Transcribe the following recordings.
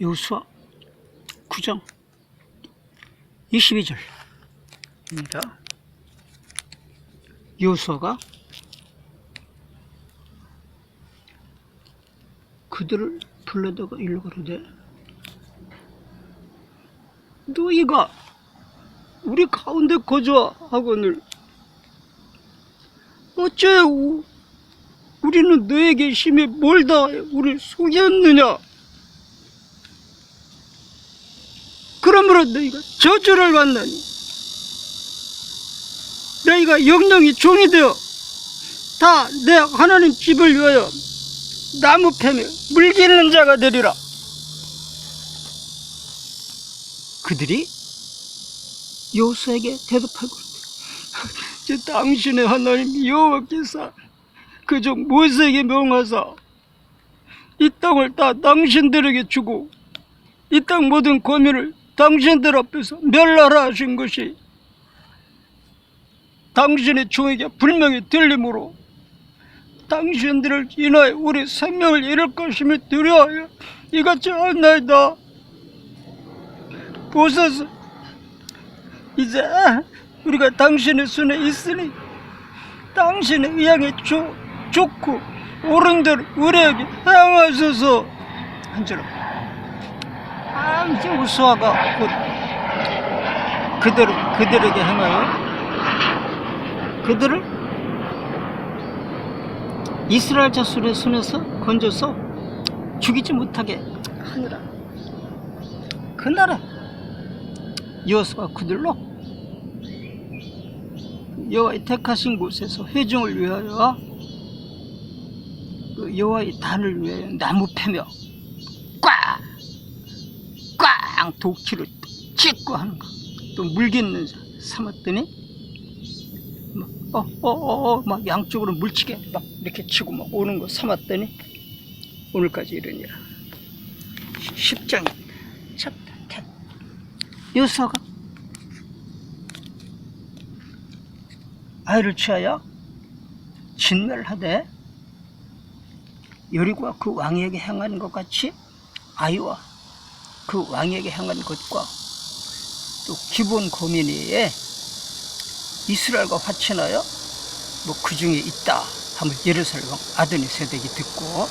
여수와 9장 22절입니다. 여수아가 그들을 불러다가 일러 가로되 너희가 우리 가운데 거주하거늘 어째 우- 우리는 너에게 힘에 뭘 다하여 우리를 속였느냐 그러므로 너희가 저주를 받나니. 너희가 영영이 종이 되어 다 내 하나님 집을 위하여 나무 패며 물기는 자가 되리라. 그들이 여호수에게 대답하고 저 당신의 하나님 여호와께서 그종 모세에게 명하사 이 땅을 다 당신들에게 주고 이 땅 모든 고민을 당신들 앞에서 멸하라 하신 것이 당신의 종에게 분명히 들림으로 당신들을 인하여 우리 생명을 잃을 것임을 두려워하여 이같이 하나이다. 보소서. 이제 우리가 당신의 손에 있으니 당신의 의향에 좋, 좋고 옳은 대로 우리에게 행하소서. 한줄 아무튼 우수아가 곧 그대로 그들에게 행하여 그들을 이스라엘 자손의 손에서 건져서 죽이지 못하게 하느라. 그날에 여호수아 그들로 여호와의 택하신 곳에서 회중을 위하여 그 여호와의 단을 위하여 나무 패며 꽝! 독치를 찍고 하는 거. 또 물깃는 자 삼았더니 막, 어, 어, 어, 어, 막 양쪽으로 물치게 막 이렇게 치고 막 오는 거 삼았더니 오늘까지 이르니라. 10장입니다. 챕터 10. 여사가 아이를 취하여 진멸하되 여리고와 그 왕에게 행한 것 같이 아이와 그 왕에게 행한 것과 또 기본 고민이에 이스라엘과 화친하여 뭐 그 중에 있다 하면 예루살렘 왕 아드니 세덱이 듣고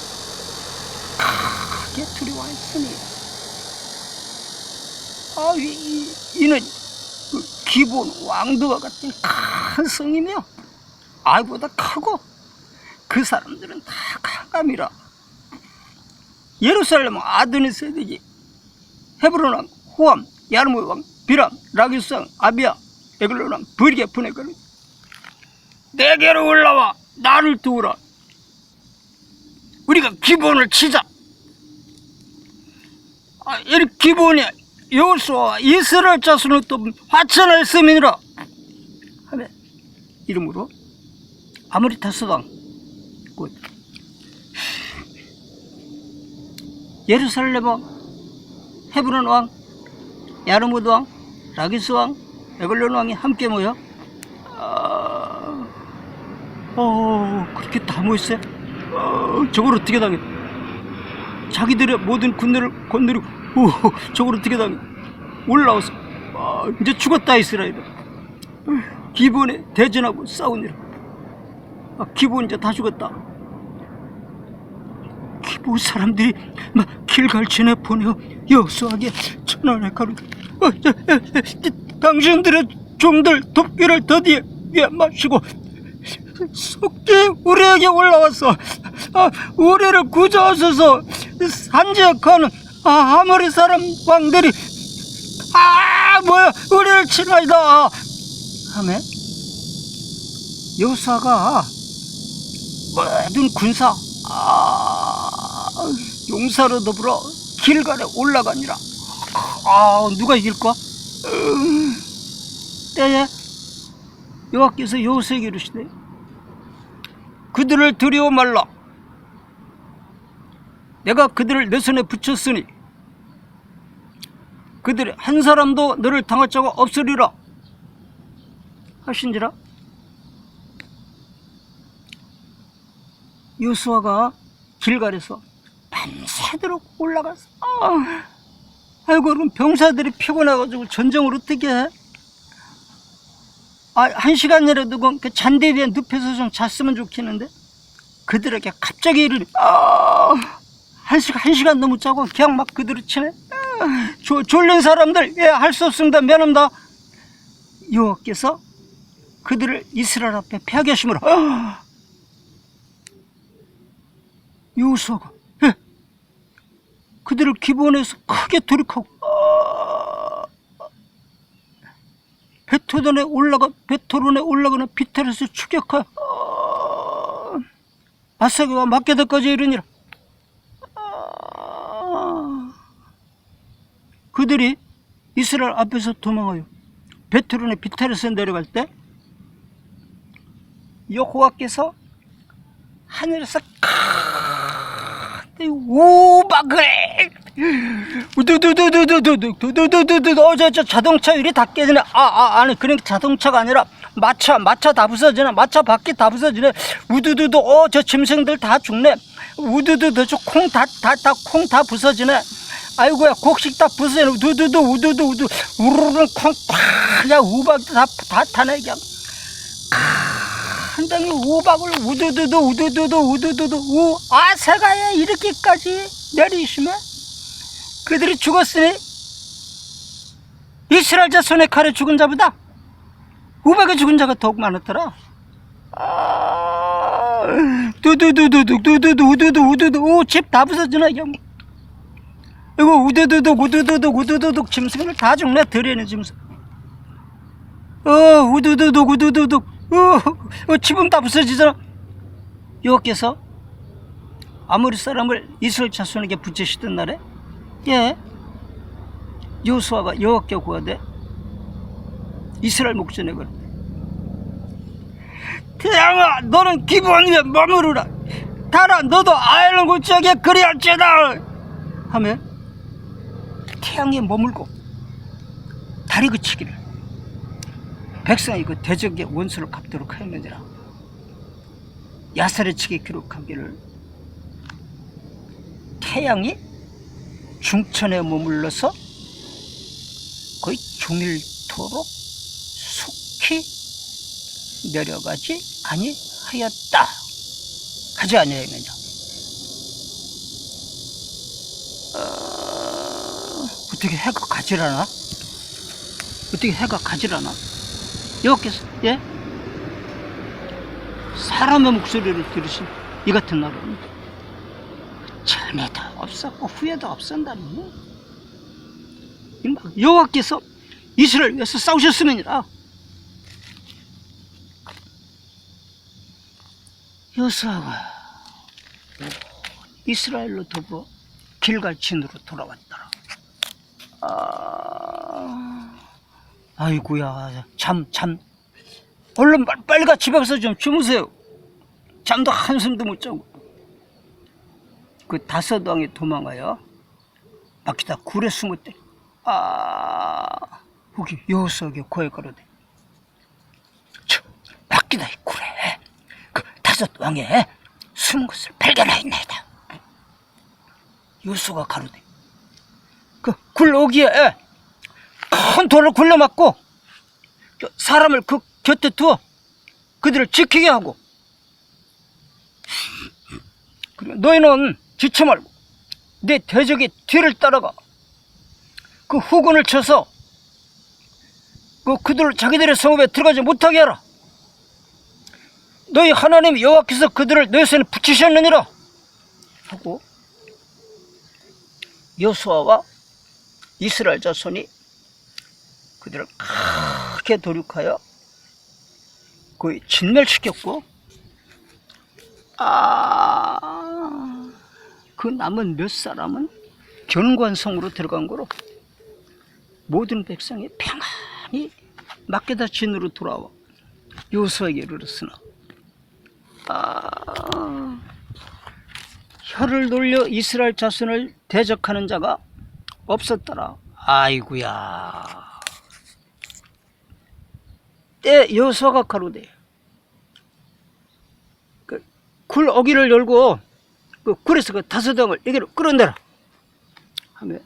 크게 두려워했으니 아, 이, 이, 이는 그 기본 왕도와 같은 큰 성이며 아이보다 크고 그 사람들은 다 강감이라. 예루살렘 왕 아드니 세덱이 헤브론 왕 호암 야르무 왕 비람 라기스 왕 아비야 에글론 왕 브리게 보내거든. 내게로 올라와 나를 도우라. 우리가 기본을 치자. 아, 이 기본이 여호수아 이스라엘 자손을 또 화천할 셈이니라. 하며 이름으로 아무리 다스왕. 곧. 예루살렘 왕 헤브론 왕 야르무드 왕 라기스 왕 에글론 왕이 함께 모여? 아, 어, 그렇게 다 모였어요? 어, 저걸 어떻게 당해? 자기들의 모든 군대를 건드리고 오, 저걸 어떻게 당해? 올라와서 아, 이제 죽었다 이스라엘 기본에 대전하고 싸우니라. 아, 기본 이제 다 죽었다 기본 사람들이 막 길갈치에 보내어 여수하게 천원에 가루 어, 저, 저, 저, 당신들의 종들 돕기를 더디에 위에 마시고 속기 우리에게 올라와서 아, 우리를 구조하소서. 산지역하는 아, 아모리 사람 왕들이 아 뭐야 우리를 치나이다. 하매 여사가 모든 군사 아, 용사로 더불어 길갈에 올라가니라. 아 누가 이길까 음, 때에 여호와께서 여호수에게 이르시되 그들을 두려워 말라. 내가 그들을 내 손에 붙였으니 그들의 한 사람도 너를 당할 자가 없으리라 하신지라? 요수아가 길갈에서 밤새도록 올라가서 아, 아이고 그럼 병사들이 피곤해가지고 전쟁을 어떻게 해? 아, 한 시간이라도 그- 그 잔디 위에 눕혀서 좀 잤으면 좋겠는데 그들에게 갑자기 이르니 아, 한 시간 한 시간 너무 자고 그냥 막 그대로 치네. 아, 졸- 졸린 사람들 예 할 수 없습니다 면합니다. 여호와께서 그들을 이스라엘 앞에 패하게 하심으로 아, 여호수아가 예, 그들을 기본에서 크게 돌이키고 아, 베토돈에 올라가 베토론에 올라가는 비탈에서 추격하여 아, 아사게와 막게다까지 이르니라. 아, 그들이 이스라엘 앞에서 도망하여 베토론의 비탈에서 내려갈 때 여호와께서 하늘에서 큰 우박을 우 두두두두두두두두두두두 어저저 자동차 유리 다 깨지네 아아 아니 그런 자동차가 아니라 마차 마차 다 부서지네 마차 바퀴 다 부서지네 우두두두 어 저 짐승들 다 죽네 우두두두 저 콩 다 다 다 콩 다 부서지네 아이고야 곡식 다 부서지네 우두두두 우두두 우두 우르르 콩팍야 우박 다다 타네 그냥 한 장의 우박을 우두두두 우두두두 우두두두 우 아세가에 이렇게까지 내리시면 그들이 죽었으니 이스라엘 자손의 칼에 죽은 자보다 우박에 죽은 자가 더욱 많았더라. 아, 두두두두두 두두두 우두두 우두두 우집다 부서지나 이거 이거 우두두두 우두두두 우두두두 짐승을 다 죽네 들에는 짐승. 어 우두두두 우두두두 어, 어 지붕 다 부서지잖아. 여호께서 아무리 사람을 이스라엘 자손에게 붙이시던 날에 예. 여호수아가 여호께 구하되 이스라엘 목전에 그러 태양아 너는 기본 위에 머무르라. 달아 너도 아일론 고지역에 그리할지다. 하며 태양에 머물고 달이 그치기를 백성이 그 대적의 원수를 갚도록 하였느니라 야살의 측에 기록하기를 태양이 중천에 머물러서 거의 종일토록 속히 내려가지 아니하였다. 하지 아니하였느냐? 어, 어떻게 해가 가지라나? 어떻게 해가 가지라나? 여호께서 예? 사람의 목소리를 들으신 이 같은 날은 전에도 없었고 후에도 없었다니. 여호와께서 이스라엘 위해서 싸우셨으면이라. 여호수아가 이스라엘로 더불어 길갈진으로 돌아왔더라 아... 아이고야. 잠 잠 얼른 빨- 빨리 가. 집에 가서 좀 주무세요. 잠도 한숨도 못 자고 그 다섯 왕이 도망가요. 막히다. 굴에 숨었대. 아 거기 여호수아에게 고해가로되 저 막히다 이 굴에. 그 다섯 왕의 숨은 것을 발견하였나이다. 여호수아가 가로되 그굴 오기에 큰 돌을 저 사람을 그 곁에 두어 그들을 지키게 하고. 그리고 너희는 지체 말고 내 대적의 뒤를 따라가. 그 후군을 쳐서 그 그들을 자기들의 성읍에 들어가지 못하게 하라. 너희 하나님 여호와께서 그들을 너희 손에 붙이셨느니라. 하고 여수아와 이스라엘 자손이 그들을 크게 도륙하여 거의 진멸시켰고 아, 그 남은 몇 사람은 견관성으로 들어간 거로 모든 백성이 평안히 막게다 진으로 돌아와 요수에게 이르렀으나 아, 혀를 돌려 이스라엘 자손을 대적하는 자가 없었더라. 아이구야. 때 여호수아가 가로되 그 굴 어기를 열고 그 굴에서 그 다섯 왕을 여기로 끌어내라 하며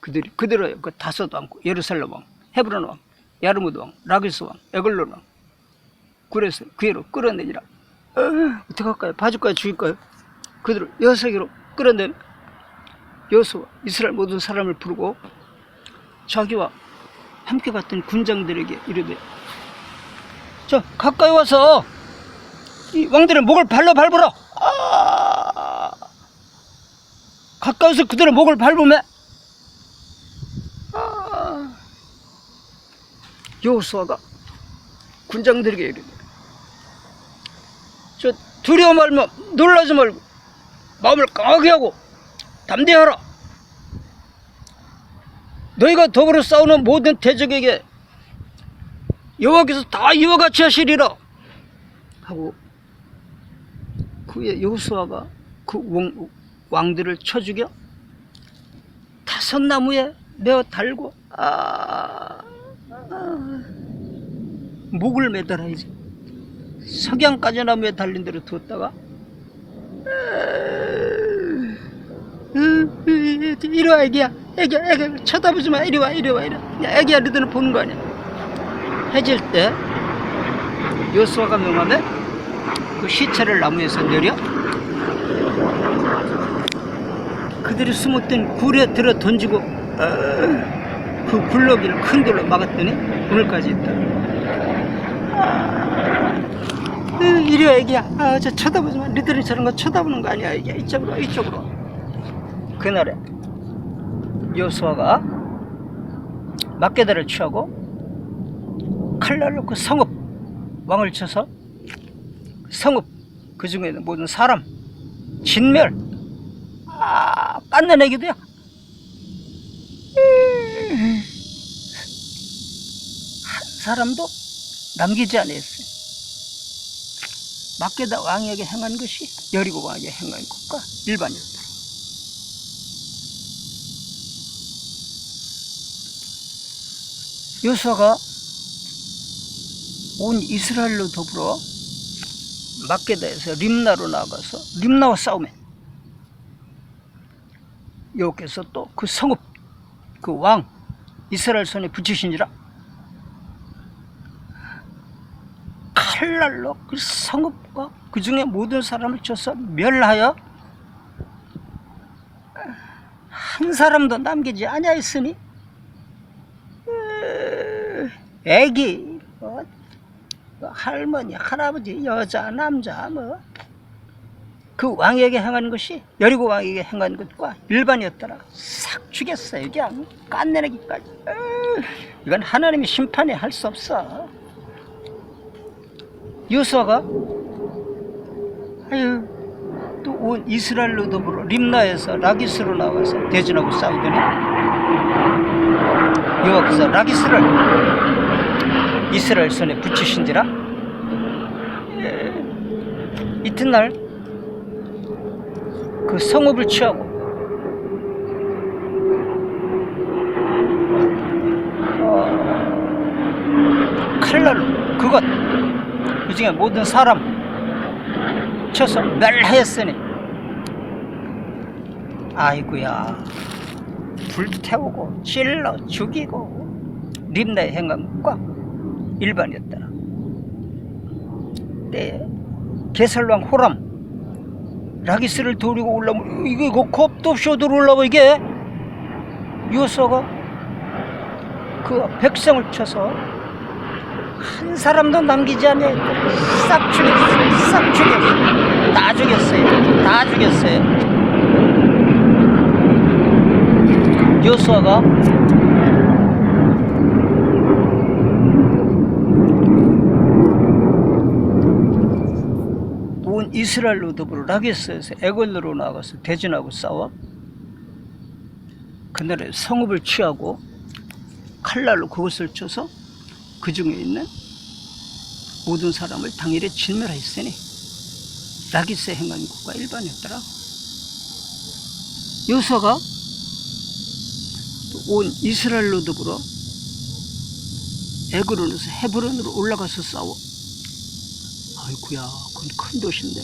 그들이 그대로 그 다섯 왕, 예루살렘 왕, 헤브론 왕, 야르무드 왕, 라기스 왕, 에글론 왕. 그래서 그애로 끌어내니라. 어, 어떻게 할까요? 봐줄까요? 죽일까요? 그들을 여세기로 끌어낸 여수와 이스라엘 모든 사람을 부르고 자기와 함께 갔던 군장들에게 이르되 저 가까이 와서 이 왕들의 목을 발로 밟으라. 아! 가까이서 그들의 목을 밟으면 아! 여호수아가 군장들에게 이르되 저 두려워 말며 놀라지 말고 마음을 강하게 하고 담대하라. 너희가 더불어 싸우는 모든 대적에게 여호와께서 다 이와 같이 하시리라 하고 그의 여호수아가 그 왕, 왕들을 쳐 죽여? 다섯 나무에 메어 달고 아, 아, 목을 매달아야지 석양 까지 나무에 달린 대로 두었다가 이리 와 애기야. 애기야 애기야 쳐다보지 마. 이리 와 이리 와 이리 와. 야, 애기야 너희들은 보는 거 아니야? 해질 때 요수아가 명함에 그 시체를 나무에서 내려 그들이 숨었던 굴에 들어 던지고 어, 그 굴러기를 큰 돌로 막았더니 오늘까지 있다. 아, 이리 와 애기야. 아, 저 쳐다보지 마 너희들은 저런 거 쳐다보는 거 아니야. 애기야 이쪽으로 와, 이쪽으로. 그날에 요수아가 막게다를 취하고 칼날로 그 성읍 왕을 쳐서 성읍 그 중에 모든 사람 진멸. 아 깐내내기도요 한 사람도 남기지 않았어요. 막게다 왕에게 행한 것이 여리고 왕에게 행한 것과 일반이었다. 요수아가 온 이스라엘로 더불어 막게다에서 림나로 나가서 림나와 싸우면 여호께서 또 그 성읍 그 왕 이스라엘 손에 붙이신지라 칼날로 그 성읍과 그 중에 모든 사람을 쳐서 멸하여 한 사람도 남기지 아니하였으니 애기 뭐, 뭐 할머니 할아버지 여자 남자 뭐. 그 왕에게 행한 것이 여리고 왕에게 행한 것과 일반이었더라. 싹 죽였어요 그냥 깐내내기까지. 이건 하나님의 심판에 할 수 없어. 요수아가 아유 또온 이스라엘로 더불어 림나에서 라기스로 나와서 대전하고 싸우더니 여호와께서 라기스를 이스라엘 손에 붙이신지라? 예, 이튿날 그 성읍을 취하고 어, 칼날로 그것 그 중에 모든 사람 쳐서 멸하였으니 아이구야 불태우고 찔러 죽이고 림나의 행함과 일반이었더라. 때 게살왕 호람. 라기스를 도리고 올라오면 이게 그 겁도 없이 올라와 이게? 요서가 그 백성을 쳐서 한 사람도 남기지 않냐 싹 죽였어요 싹 죽였어요 다 죽였어요. 다 죽였어요. 요수아가 온 이스라엘로 더불어 라게스에서 에골로로 나가서 대전하고 싸워. 그날에 성읍을 취하고 칼날로 그것을 쳐서 그 중에 있는 모든 사람을 당일에 진멸하였으니 라기스에 행한 것과 일반이었더라. 요서가 온 이스라엘로 더불어 에그론에서 헤브론으로 올라가서 싸워. 아이구야 그건 큰 도시인데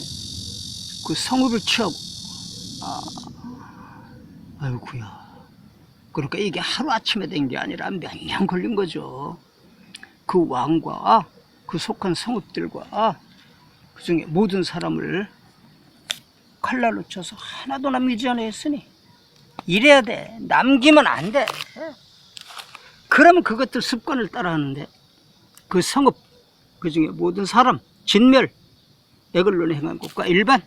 그 성읍을 취하고 아, 아이구야 그러니까 이게 하루아침에 된 게 아니라 몇 년 걸린 거죠. 그 왕과 그 속한 성읍들과 그 중에 모든 사람을 칼날로 쳐서 하나도 남기지 않아 했으니 이래야 돼. 남기면 안 돼. 그러면 그것들 습관을 따라하는데 그 성읍 그 중에 모든 사람 진멸 에글론에 행한 것과 일반.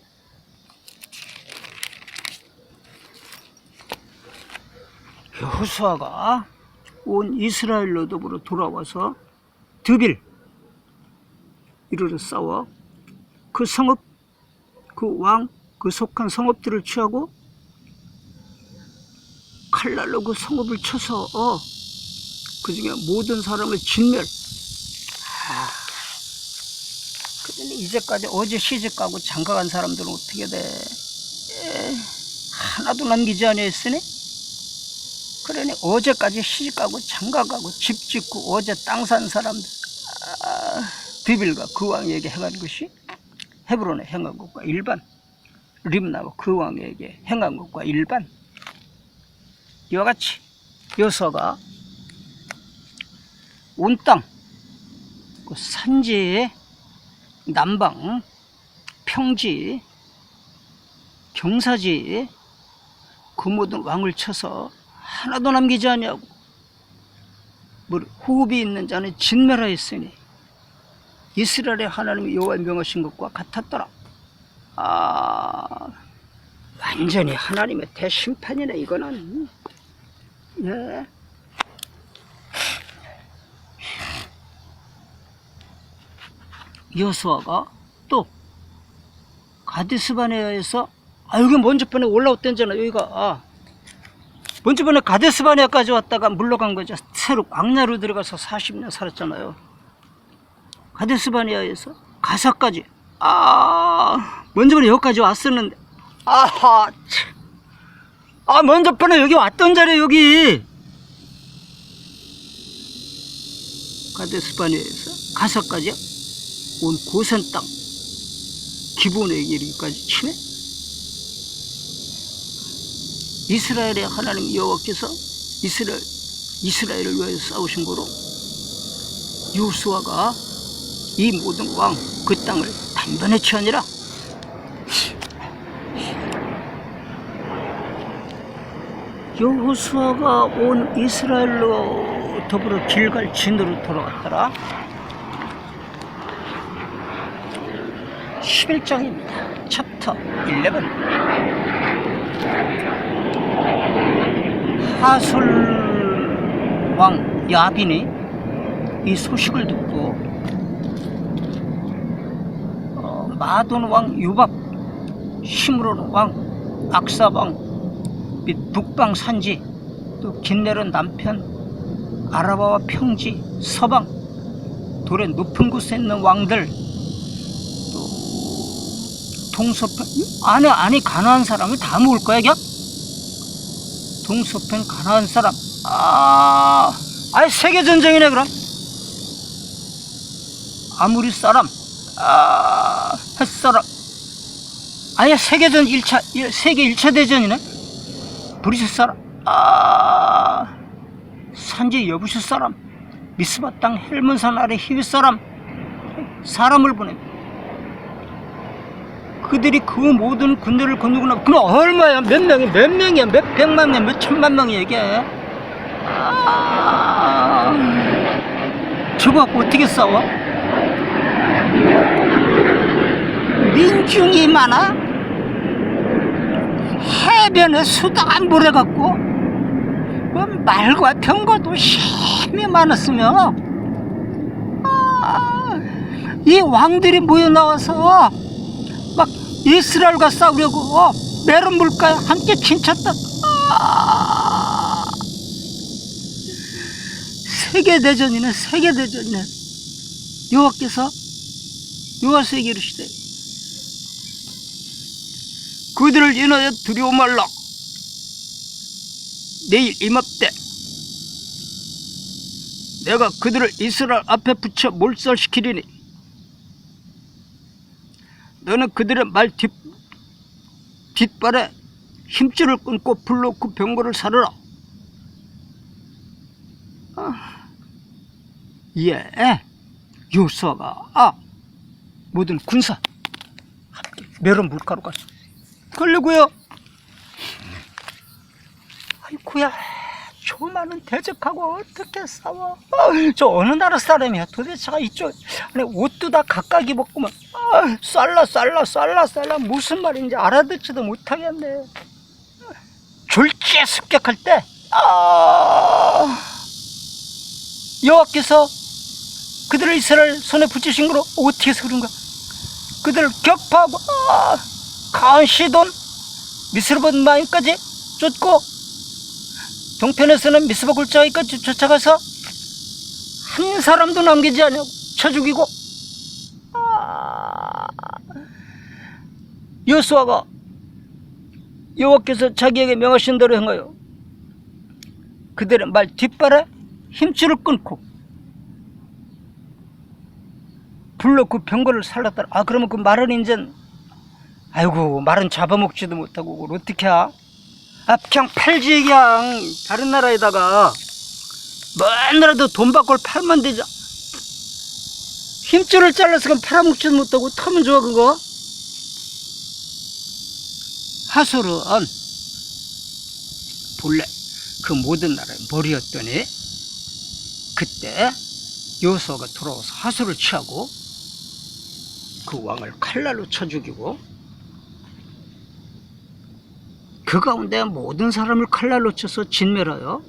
여호수아가 온 이스라엘로 더불어 돌아와서 드빌 이르러 싸워 그 성읍 그 왕 그 속한 성읍들을 취하고 칼날로 그 성읍을 쳐서 어, 그 중에 모든 사람을 진멸 아, 근데 이제까지 어제 시집 가고 장가 간 사람들은 어떻게 돼? 에, 하나도 남기지 아니했으니? 그러니 어제까지 시집 가고 장가 가고 집 짓고 어제 땅 산 사람들 아, 드빌과 그 왕에게 행한 것이 헤브론에 행한 것과 일반 림나와 그 왕에게 행한 것과 일반. 이와 같이 여서가 온 땅, 그 산지의 남방, 평지, 경사지 그 모든 왕을 쳐서 하나도 남기지 아니하고 뭐 호흡이 있는 자는 진멸하였으니 이스라엘의 하나님이 여호와 명하신 것과 같았더라. 아 완전히 하나님의 대심판이네 이거는. 예. 여수아가 또 가데스바네아에서 아 여기 먼저 번에 올라왔댔잖아 여기가. 아, 먼저 번에 가데스바네아까지 왔다가 물러간 거죠. 새로 광야로 들어가서 40년 살았잖아요. 가데스바네아에서 가사까지 아 먼저 번에 여기까지 왔었는데 아하 참. 아 먼저 번에 여기 왔던 자리에 여기. 가데스바네아에서 가사까지요 온 고센 땅 기본에 이르기까지 치네. 이스라엘의 하나님 여호와께서 이스라엘 이스라엘을 위하여 싸우신 거로 요수아가 이 모든 왕 그 땅을 단번에 치하니라. 여호수아가 온 이스라엘로 더불어 길갈 진으로 돌아갔더라 11장입니다. 챕터 11. 하술 왕 야빈이 이 소식을 듣고 어, 마돈 왕 유밥, 시므론 왕 악사 왕 및 북방 산지 또 긴네른 남편 아라바와 평지 서방 돌의 높은 곳에 있는 왕들 동서편 안에 안에 가난한 사람을 다 모을 거야 겨? 동서편 가난한 사람. 아 아예 세계 전쟁이네 그럼. 아무리 사람 아 햇사람. 아예 세계전 1차 세계 1차 대전이네. 브리스 사람 아 산지 여부시 사람. 미스바 땅 헬문산 아래 히윗 사람. 사람을 보내 그들이 그 모든 군대를 건너고 나 그럼 얼마야? 몇 명이? 몇 명이야? 몇 백만 명 몇 천만 명이 이게? 아, 저거 갖고 어떻게 싸워? 민중이 많아? 해변에 수도 안 보내갖고? 뭐 말과 병거도 힘이 많았으며? 아, 이 왕들이 모여 나와서 막 이스라엘과 싸우려고 어, 메론 물가에 함께 친쳤다. 아, 세계 대전이네, 세계 대전이네. 여호와께서 여호와에게 이르시되 그들을 인하여 두려워 말라. 내일 이맘때 내가 그들을 이스라엘 앞에 붙여 몰살시키리니 너는 그들의 말 뒷, 뒷발에 힘줄을 끊고 그 병거를 사르라. 예, 요소가 아 모든 군사 함께 메론 물가루가 걸리고요. 아이고야, 저 많은 대적하고 어떻게 싸워? 아, 저 어느 나라 사람이야? 도대체가 이쪽 아니, 옷도 다 각각 입었구만. 아, 쌀라 쌀라 쌀라 쌀라 무슨 말인지 알아듣지도 못하겠네. 졸지에 습격할 때 아, 여호와께서 그들을 이스라엘 손에 붙이신 거로 어떻게 그런가? 그들을 격파하고 아, 가시돈 미스르본 마인까지 쫓고 동편에서는 미스바 골짜기까지 쫓아가서 한 사람도 남기지 않고 쳐 죽이고 아, 여수아가 여호와께서 자기에게 명하신 대로 행하여 그들의 말 뒷발에 힘줄을 끊고 불러 그 병거를 살랐더라. 아 그러면 그 말은 인젠 아이고 말은 잡아먹지도 못하고 그걸 어떻게 하? 아 그냥 팔지 그냥 다른 나라에다가 먼 나라도 돈 받고 팔면 되죠. 힘줄을 잘라서 그럼 팔아먹지도 못하고 터면 좋아 그거. 하솔은 본래 그 모든 나라의 머리였더니 그때 요소가 돌아와서 하솔을 취하고 그 왕을 칼날로 쳐 죽이고 그 가운데 모든 사람을 칼날로 쳐서 진멸하여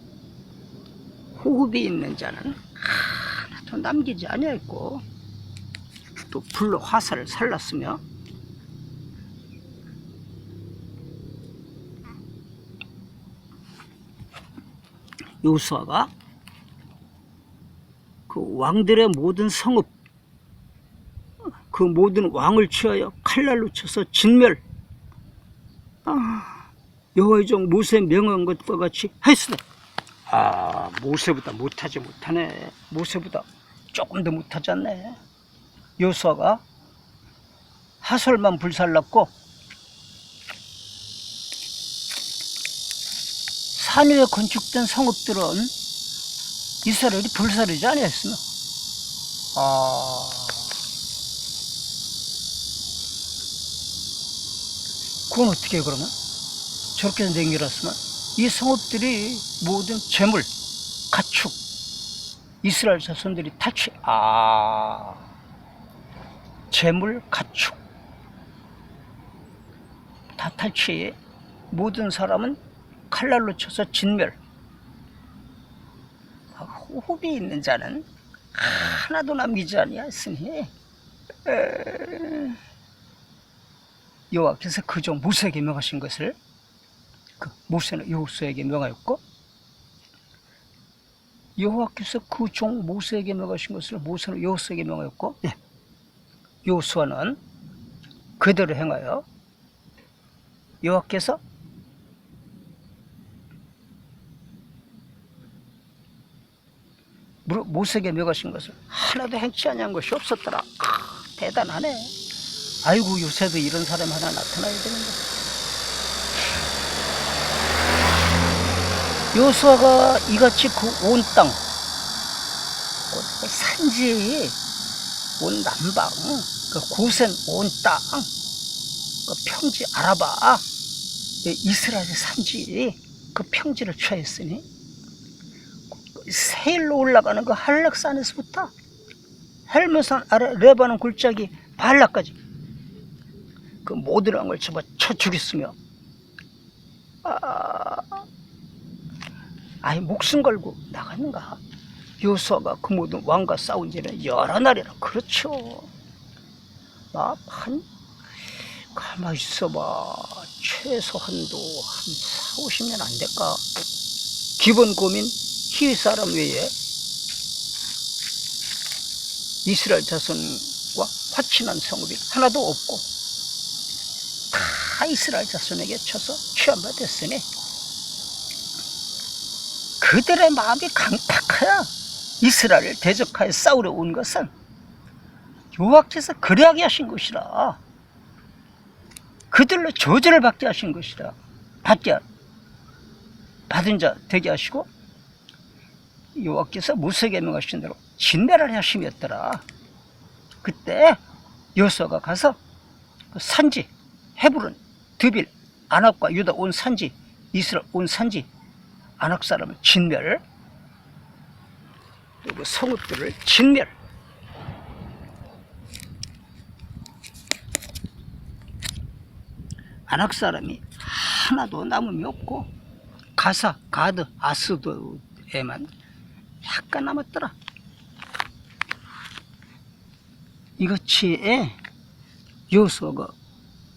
호흡이 있는 자는 하나도 남기지 아니하였고 또 불로 화살을 살랐으며 요수아가 그 왕들의 모든 성읍 그 모든 왕을 취하여 칼날로 쳐서 진멸. 아, 여호와의 종 모세 명한 것과 같이 했으되 아 모세보다 못하지 못하네. 모세보다 조금 더 못하지 않네. 요수아가 하솔만 불살랐고 산 위에 건축된 성읍들은 이스라엘이 불사르지 아니했으며 아. 그건 어떻게 해 그러면 저렇게 냉겨놨으면 이 성읍들이 모든 재물 가축 이스라엘 자손들이 탈취 아 재물 가축 다 탈취해 모든 사람은 칼날로 쳐서 진멸. 아, 호흡이 있는 자는 하나도 남기지 아니하였으니. 에, 여호와께서 그종 모세에게 명하신 것을 그 모세는 여호수에게 명하였고 여호와께서 그 종 모세에게 명하신 것을 모세는 여호수에게 명하였고 예. 여호수아는 그대로 행하여 여호와께서 무- 모세에게 명하신 것을 하나도 행치 아니한 것이 없었더라. 아, 대단하네. 아이고 요새도 이런 사람 하나 나타나야 되는데. 요수아가 이같이 그 온 땅, 그 산지, 온 남방, 그 고센 온 땅, 그 평지 아라바, 이 이스라엘의 산지, 그 평지를 취하였으니 세일로 올라가는 그 한락산에서부터 헬문산 아래 레바논 굴짝이 발락까지 그 모든 왕을 잡아 쳐 죽였으며 아, 아예 목숨 걸고 나갔는가? 요수아가 그 모든 왕과 싸운 지는 여러 날이라 그렇죠. 나한 가만히 있어봐. 최소한도 한 4, 50년 안 될까? 기본 고민 히위 사람 외에 이스라엘 자손과 화친한 성읍이 하나도 없고 다 이스라엘 자손에게 쳐서 취한바 됐으니 그들의 마음이 강팍하여 이스라엘을 대적하여 싸우려 온 것은 여호와께서 그리하게 하신 것이라 그들로 저주를 받게 하신 것이라 받게 받은 자 되게 하시고 여호와께서 모세에게 명하신 대로 진멸을 하심이었더라. 그때 여호수아가 가서 그 산지 헤브론, 드빌, 아낙과 유다 온 산지, 이스라엘 온 산지, 아낙 사람을 진멸, 그리고 성읍들을 진멸. 아낙 사람이 하나도 남음이 없고 가사, 가드, 아스도에만 약간 남았더라. 이같이 여호수아가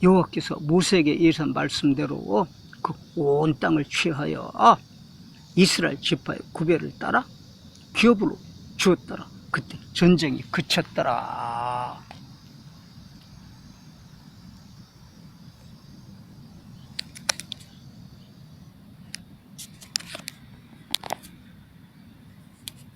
여호와께서 모세에게 예산 말씀대로 그 온 땅을 취하여 이스라엘 지파의 구별을 따라 기업으로 주었더라. 그때 전쟁이 그쳤더라.